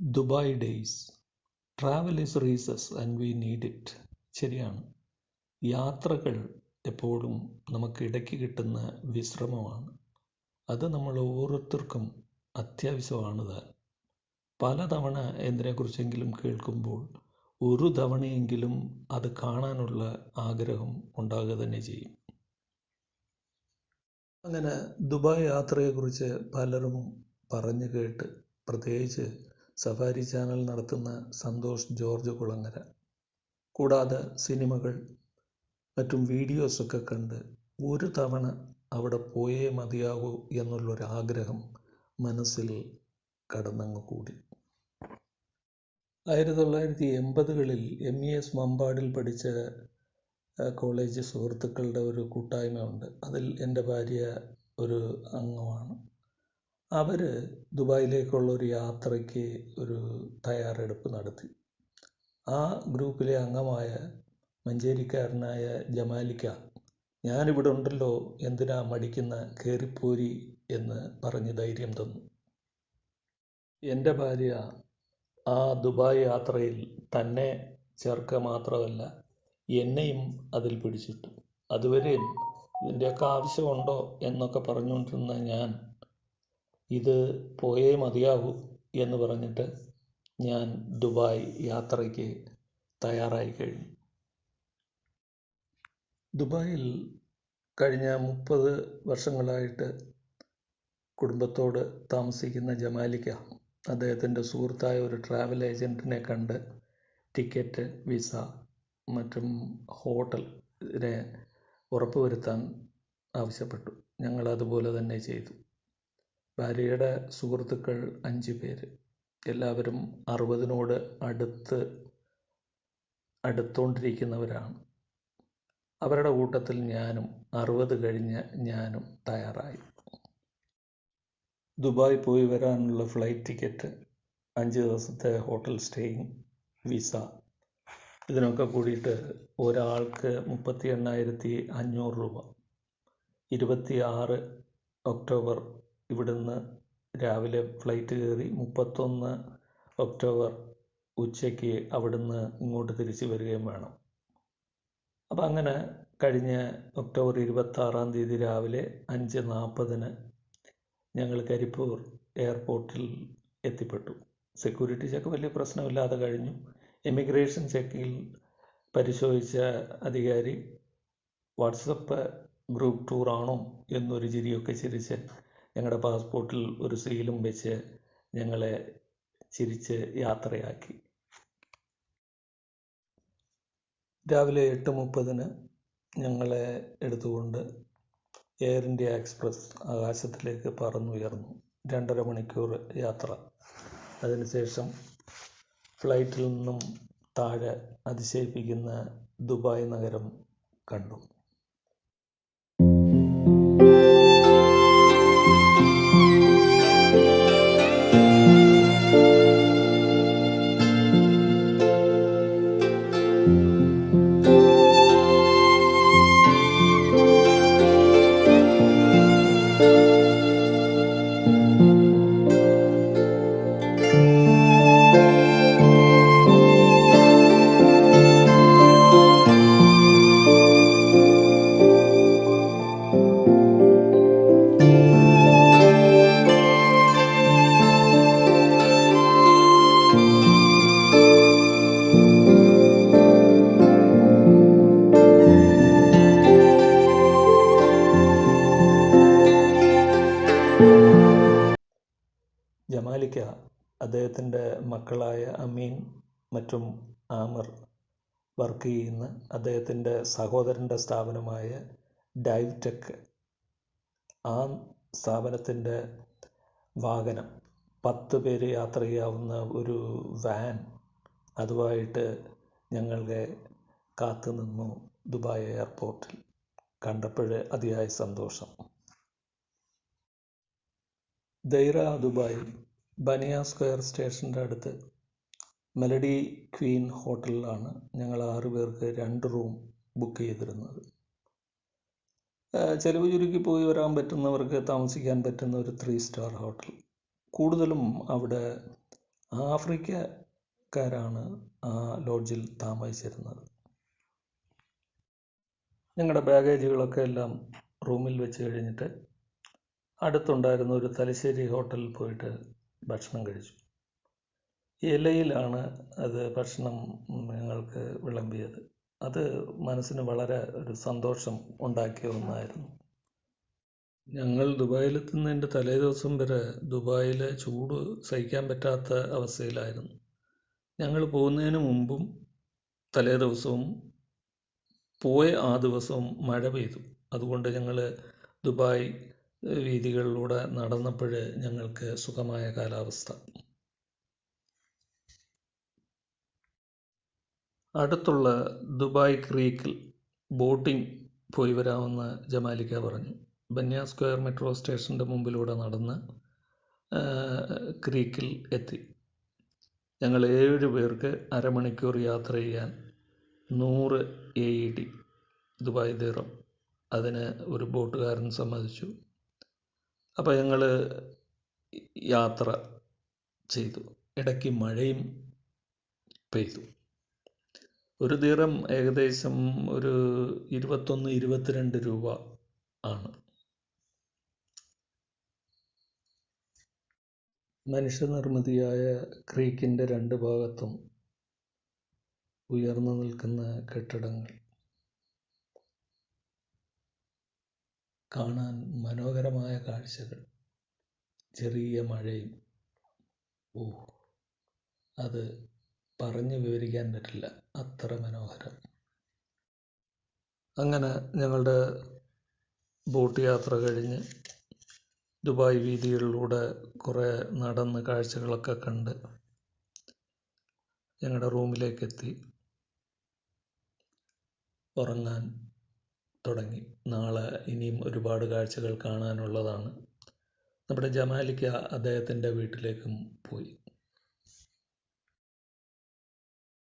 Dubai days. Travel is recess and we need it ശരിയാണ്. യാത്രകൾ എപ്പോഴും നമുക്ക് ഇടയ്ക്ക് കിട്ടുന്ന വിശ്രമമാണ്. അത് നമ്മൾ ഓരോരുത്തർക്കും അത്യാവശ്യമാണ് താൻ പലതവണ എന്തിനെക്കുറിച്ചെങ്കിലും കേൾക്കുമ്പോൾ ഒരു തവണയെങ്കിലും അത് കാണാനുള്ള ആഗ്രഹം ഉണ്ടാകുക തന്നെ ചെയ്യും. അങ്ങനെ ദുബായ് യാത്രയെക്കുറിച്ച് പലരും പറഞ്ഞു കേട്ട് പ്രത്യേകിച്ച് സഫാരി ചാനൽ നടത്തുന്ന സന്തോഷ് ജോർജ് കുളങ്ങര. കൂടാതെ സിനിമകൾ മറ്റും വീഡിയോസൊക്കെ കണ്ട് ഒരു തവണ അവിടെ പോയേ മതിയാകൂ എന്നുള്ളൊരാഗ്രഹം മനസ്സിൽ കടന്നങ്ങ് കൂടി. ആയിരത്തി തൊള്ളായിരത്തി എൺപതുകളിൽ എം. ഇ. എസ്. മമ്പാടിൽ പഠിച്ച കോളേജ് സുഹൃത്തുക്കളുടെ ഒരു കൂട്ടായ്മ ഉണ്ട് അതിൽ എന്റെ ഭാര്യ ഒരു അംഗമാണ്. അവർ ദുബായിലേക്കുള്ള ഒരു യാത്രയ്ക്ക് ഒരു തയ്യാറെടുപ്പ് നടത്തി. ആ ഗ്രൂപ്പിലെ അംഗമായ മഞ്ചേരിക്കാരനായ ജമാലിക്ക ഞാനിവിടെ ഉണ്ടല്ലോ എന്തിനാ മടിക്കുന്ന കയറിപ്പോരി എന്ന് പറഞ്ഞ് ധൈര്യം തന്നു. എന്റെ ഭാര്യ ആ ദുബായ് യാത്രയിൽ തന്നെ ചേർക്കുക മാത്രമല്ല എന്നെയും അതിൽ പിടിച്ചിട്ടു. അതുവരെയും ഇതിന്റെയൊക്കെ ആവശ്യമുണ്ടോ എന്നൊക്കെ പറഞ്ഞുകൊണ്ടിരുന്ന ഞാൻ ഇത് പോയേ മതിയാവൂ എന്ന് പറഞ്ഞിട്ട് ഞാൻ ദുബായ് യാത്രയ്ക്ക് തയ്യാറായി കഴിഞ്ഞു. ദുബായിൽ കഴിഞ്ഞ മുപ്പത് വർഷങ്ങളായിട്ട് കുടുംബത്തോട് താമസിക്കുന്ന ജമാലിക്ക അദ്ദേഹത്തിന്റെ സുഹൃത്തായ ഒരു ട്രാവൽ ഏജന്റിനെ കണ്ട് ടിക്കറ്റ് വിസ മറ്റും ഹോട്ടൽ ഉറപ്പുവരുത്താൻ ആവശ്യപ്പെട്ടു. ഞങ്ങൾ അതുപോലെ തന്നെ ചെയ്തു. ഭാര്യയുടെ സുഹൃത്തുക്കൾ അഞ്ച് പേര്. എല്ലാവരും അറുപതിനോട് അടുത്ത് അടുത്തുകൊണ്ടിരിക്കുന്നവരാണ് അവരുടെ കൂട്ടത്തിൽ ഞാനും അറുപത് കഴിഞ്ഞ് ഞാനും തയ്യാറായി. ദുബായ് പോയി വരാനുള്ള ഫ്ലൈറ്റ് ടിക്കറ്റ് അഞ്ച് ദിവസത്തെ ഹോട്ടൽ സ്റ്റേയിങ് വിസ. ഇതിനൊക്കെ കൂടിയിട്ട് ഒരാൾക്ക് മുപ്പത്തി എണ്ണായിരത്തി അഞ്ഞൂറ് രൂപ. ഇരുപത്തി ആറ് ഒക്ടോബർ ഇവിടുന്ന് രാവിലെ ഫ്ലൈറ്റ് കയറി മുപ്പത്തൊന്ന് ഒക്ടോബർ ഉച്ചയ്ക്ക് അവിടുന്ന് ഇങ്ങോട്ട് തിരിച്ച് വരികയും വേണം. അപ്പം അങ്ങനെ കഴിഞ്ഞ ഒക്ടോബർ ഇരുപത്താറാം തീയതി രാവിലെ അഞ്ച് നാൽപ്പതിന് ഞങ്ങൾ കരിപ്പൂർ എയർപോർട്ടിൽ എത്തിപ്പെട്ടു. സെക്യൂരിറ്റി ചെക്ക് വലിയ പ്രശ്നമില്ലാതെ കഴിഞ്ഞു. എമിഗ്രേഷൻ ചെക്കിൽ പരിശോധിച്ച അധികാരി വാട്സപ്പ് ഗ്രൂപ്പ് ടൂറാണോ എന്നൊരു ചിരിയൊക്കെ ചിരിച്ച് ഞങ്ങളുടെ പാസ്പോർട്ടിൽ ഒരു സീലും വെച്ച് ഞങ്ങളെ ചിരിച്ച് യാത്രയാക്കി. രാവിലെ എട്ട് മുപ്പതിന് ഞങ്ങളെ എടുത്തുകൊണ്ട് എയർ ഇന്ത്യ എക്സ്പ്രസ് ആകാശത്തിലേക്ക് പറന്നുയർന്നു. രണ്ടര മണിക്കൂർ യാത്ര. അതിനുശേഷം ഫ്ലൈറ്റിൽ നിന്നും താഴെ അതിശയിപ്പിക്കുന്ന ദുബായ് നഗരം കണ്ടു. അദ്ദേഹത്തിന്റെ മക്കളായ അമീൻ മറ്റും ആമർ വർക്ക് ചെയ്യുന്ന അദ്ദേഹത്തിന്റെ സഹോദരന്റെ സ്ഥാപനമായ ഡൈവ് ടെക് ആ സ്ഥാപനത്തിന്റെ വാഹനം പത്ത് പേര് യാത്ര ചെയ്യാവുന്ന ഒരു വാൻ അതുമായിട്ട് ഞങ്ങളുടെ കാത്തു നിന്നു ദുബായ് എയർപോർട്ടിൽ. കണ്ടപ്പോൾ അതിയായ സന്തോഷം. ദൈറ ദുബായ് ബനിയ സ്ക്വയർ സ്റ്റേഷന്റെ അടുത്ത് മെലഡി ക്വീൻ ഹോട്ടലിലാണ് ഞങ്ങൾ ആറ് പേർക്ക് രണ്ട് റൂം ബുക്ക് ചെയ്തിരുന്നത്. ചിലവ് ചുരുക്കി പോയി വരാൻ പറ്റുന്നവർക്ക് താമസിക്കാൻ പറ്റുന്ന ഒരു ത്രീ സ്റ്റാർ ഹോട്ടൽ കൂടുതലും അവിടെ ആഫ്രിക്കക്കാരാണ് ആ ലോഡ്ജിൽ താമസിച്ചിരുന്നത്. ഞങ്ങളുടെ ബാഗേജുകളൊക്കെ എല്ലാം റൂമിൽ വെച്ച് കഴിഞ്ഞിട്ട് അടുത്തുണ്ടായിരുന്ന ഒരു തലശ്ശേരി ഹോട്ടലിൽ പോയിട്ട് ഭക്ഷണം കഴിച്ചു. ഇലയിലാണ് അത് ഭക്ഷണം ഞങ്ങൾക്ക് വിളമ്പിയത്. അത് മനസ്സിന് വളരെ ഒരു സന്തോഷം ഉണ്ടാക്കിയ ഒന്നായിരുന്നു. ഞങ്ങൾ ദുബായിലെത്തുന്നതിന്റെ തലേ ദിവസം വരെ ദുബായിലെ ചൂട് സഹിക്കാൻ പറ്റാത്ത അവസ്ഥയിലായിരുന്നു. ഞങ്ങൾ പോകുന്നതിന് മുമ്പും തലേ ദിവസവും പോയ ആ ദിവസവും മഴ പെയ്തു. അതുകൊണ്ട് ഞങ്ങൾ ദുബായ് വീഥികളിലൂടെ നടന്നപ്പോൾ ഞങ്ങൾക്ക് സുഖമായ കാലാവസ്ഥ. അടുത്തുള്ള ദുബായ് ക്രീക്കിൽ ബോട്ടിംഗ് പോയി വരാമെന്ന് ജമാലിക്ക പറഞ്ഞു. ബന്യ സ്ക്വയർ മെട്രോ സ്റ്റേഷന്റെ മുമ്പിലൂടെ നടന്ന് ക്രീക്കിൽ എത്തി. ഞങ്ങൾ ഏഴ് പേർക്ക് അരമണിക്കൂർ യാത്ര ചെയ്യാൻ നൂറ് എ ഇ ഡി ദുബായ് ദീറം അതിന് ഒരു ബോട്ടുകാരൻ സമ്മതിച്ചു. അപ്പോൾ ഞങ്ങൾ യാത്ര ചെയ്തു. ഇടയ്ക്ക് മഴയും പെയ്തു. ഒരു ദീറം ഏകദേശം ഒരു ഇരുപത്തൊന്ന് ഇരുപത്തിരണ്ട് രൂപ ആണ്. മനുഷ്യനിർമ്മിതിയായ ക്രീക്കിന്റെ രണ്ട് ഭാഗത്തും ഉയർന്നു നിൽക്കുന്ന കെട്ടിടങ്ങൾ. കാണാൻ മനോഹരമായ കാഴ്ചകൾ. ചെറിയ മഴയും. ഓ അത് പറഞ്ഞു വിവരിക്കാൻ പറ്റില്ല. അത്ര മനോഹരം. അങ്ങനെ ഞങ്ങളുടെ ബോട്ട് യാത്ര കഴിഞ്ഞ് ദുബായ് വീഥികളിലൂടെ കുറേ നടന്ന് കാഴ്ചകളൊക്കെ കണ്ട് ഞങ്ങളുടെ റൂമിലേക്കെത്തി. ഉറങ്ങാൻ തുടങ്ങി. നാളെ ഇനിയും ഒരുപാട് കാഴ്ചകൾ കാണാനുള്ളതാണ്. നമ്മുടെ ജമാലിക്ക അദ്ദേഹത്തിന്റെ വീട്ടിലേക്കും പോയി.